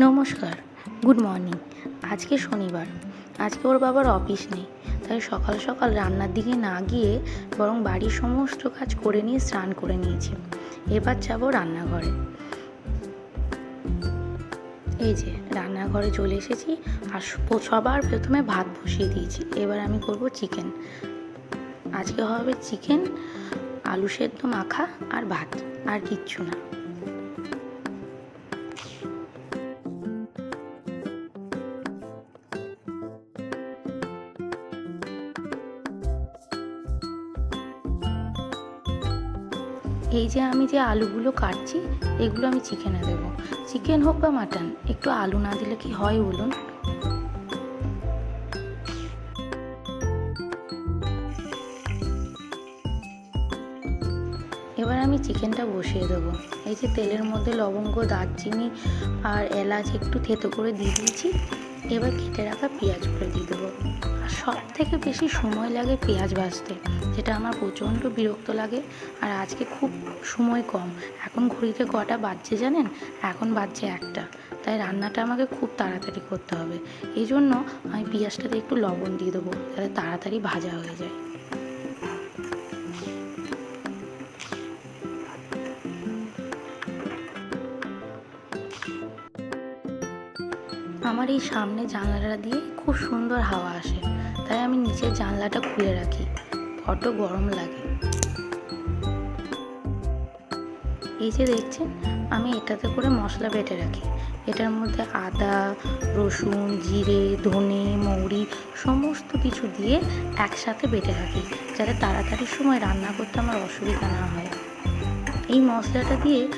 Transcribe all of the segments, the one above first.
নমস্কার, good morning. আজকে শনিবার। আজকে ওর বাবার অফিস নেই, তাই সকাল সকাল রান্নার দিকে না গিয়ে বরং বাড়ির সমস্ত কাজ করে নিয়ে স্নান করে নিয়েছি। এবার যাব রান্নাঘরে। এই যে, রান্নাঘরে চলে এসেছি আর সবার প্রথমে ভাত বসিয়ে দিয়েছি। এবার আমি করব চিকেন। আজকে হবে চিকেন, আলু সেদ্ধ, মাখা আর ভাত, আর কিচ্ছু না। এই যে আমি যে আলুগুলো কাটছি, এগুলো আমি চিকেনে দেবো। চিকেন হোক বা মাটন, একটু আলু না দিলে কি হয় বলুন? এবার আমি চিকেনটা বসিয়ে দেবো। এই যে তেলের মধ্যে লবঙ্গ, দারচিনি আর এলাচ একটু থেতো করে দিয়ে দিয়েছি। এবার কেটে রাখা পেঁয়াজ করে দিয়ে দেবো। সব থেকে বেশি সময় লাগে পেঁয়াজ ভাজতে, যেটা আমার প্রচণ্ড বিরক্ত লাগে। আর আজকে খুব সময় কম। এখন ঘড়িতে কটা বাজছে জানেন? এখন বাজছে একটা। তাই রান্নাটা আমাকে খুব তাড়াতাড়ি করতে হবে। এই জন্য আমি পেঁয়াজটাতে একটু লবণ দিয়ে দেবো, যাতে তাড়াতাড়ি ভাজা হয়ে যায়। আমার এই সামনে জানলাটা দিয়ে খুব সুন্দর হাওয়া আসে। তাই আমি নিচের জানলাটা খুলে রাখি। বড্ড গরম লাগে। এই যে দেখছেন, আমি এটাতে করে মশলা বেটে রাখি। এটার মধ্যে আদা, রসুন, জিরে, ধনে, মৌরি সমস্ত কিছু দিয়ে একসাথে বেটে রাখি, যাতে তাড়াতাড়ি সময় রান্না করতে আমার অসুবিধা না হয়। এই মশলাটা দিয়ে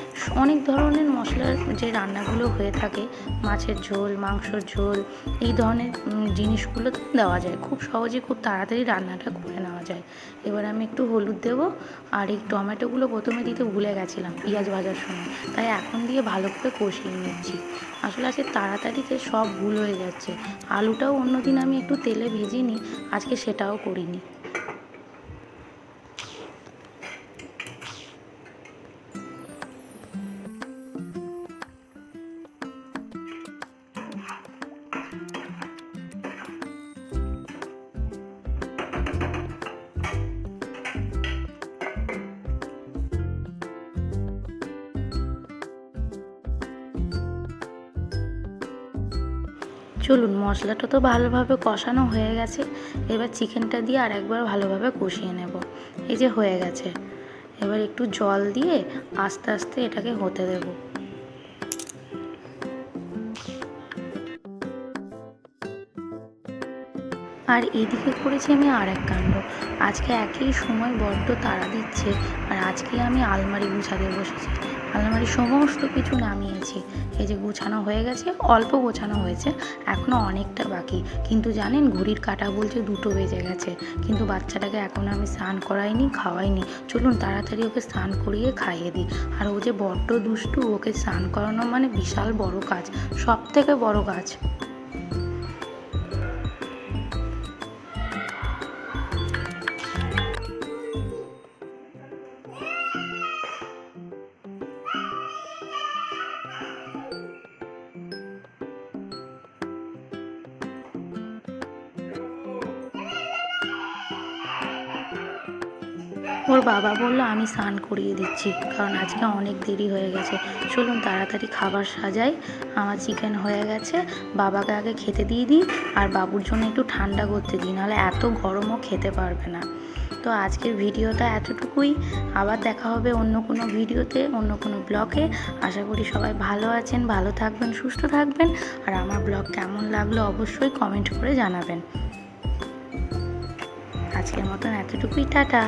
অনেক ধরনের মশলার যে রান্নাগুলো হয়ে থাকে, মাছের ঝোল, মাংসর ঝোল, এই ধরনের জিনিসগুলো দেওয়া যায়। খুব সহজে খুব তাড়াতাড়ি রান্নাটা করে নেওয়া যায়। এবার আমি একটু হলুদ দেবো আর এই টমেটোগুলো প্রথমে দিতে ভুলে গেছিলাম পেঁয়াজ ভাজার সময়। তাই এখন দিয়ে ভালো করে কষিয়ে নিচ্ছি। আসলে আজকে তাড়াতাড়িতে সব ভুল হয়ে যাচ্ছে। আলুটাও অন্যদিন আমি একটু তেলে ভেজে নিই, আজকে সেটাও করিনি। চলুন, মশলাটা তো ভালোভাবে কষানো হয়ে গেছে। এবার চিকেনটা দিয়ে আর একবার ভালোভাবে কষিয়ে নেব। এই যে হয়ে গেছে। এবার একটু জল দিয়ে আস্তে আস্তে এটাকে হতে দেব। আর এদিকে করেছি আমি আর এক কাণ্ড। আজকে একই সময় বড্ড তাড়া দিচ্ছে আর আজকে আমি আলমারি গুছাতে বসেছি। আলমারি সমস্ত কিছু নামিয়েছি। এই যে গোছানো হয়ে গেছে, অল্প গোছানো হয়েছে এখনও অনেকটা বাকি। কিন্তু জানেন, ঘড়ির কাটা বলছে দুটো বেজে গেছে। কিন্তু বাচ্চাটাকে এখনও আমি স্নান করাইনি, খাওয়াইনি। চলুন তাড়াতাড়ি ওকে স্নান করিয়ে খাইয়ে দিই। আর ও যে বড্ড দুষ্টু, ওকে স্নান করানো মানে বিশাল বড় কাজ সব থেকে বড় কাজ। ওর বাবা বলল, আমি স্নান করিয়ে দিচ্ছি, কারণ আজকে অনেক দেরি হয়ে গেছে। চলুন তাড়াতাড়ি খাবার সাজাই। আমার চিকেন হয়ে গেছে। বাবাকে আগে খেতে দিয়ে দিই, আর বাবুর জন্য একটু ঠান্ডা করতে দিই, নাহলে এত গরমও খেতে পারবে না। তো আজকের ভিডিওটা এতটুকুই। আবার দেখা হবে অন্য কোনো ভিডিওতে, অন্য কোনো ব্লগে। আশা করি সবাই ভালো আছেন, ভালো থাকবেন, সুস্থ থাকবেন। আর আমার ব্লগ কেমন লাগল অবশ্যই কমেন্ট করে জানাবেন। আজকের মতন এতটুকুই, টাটা।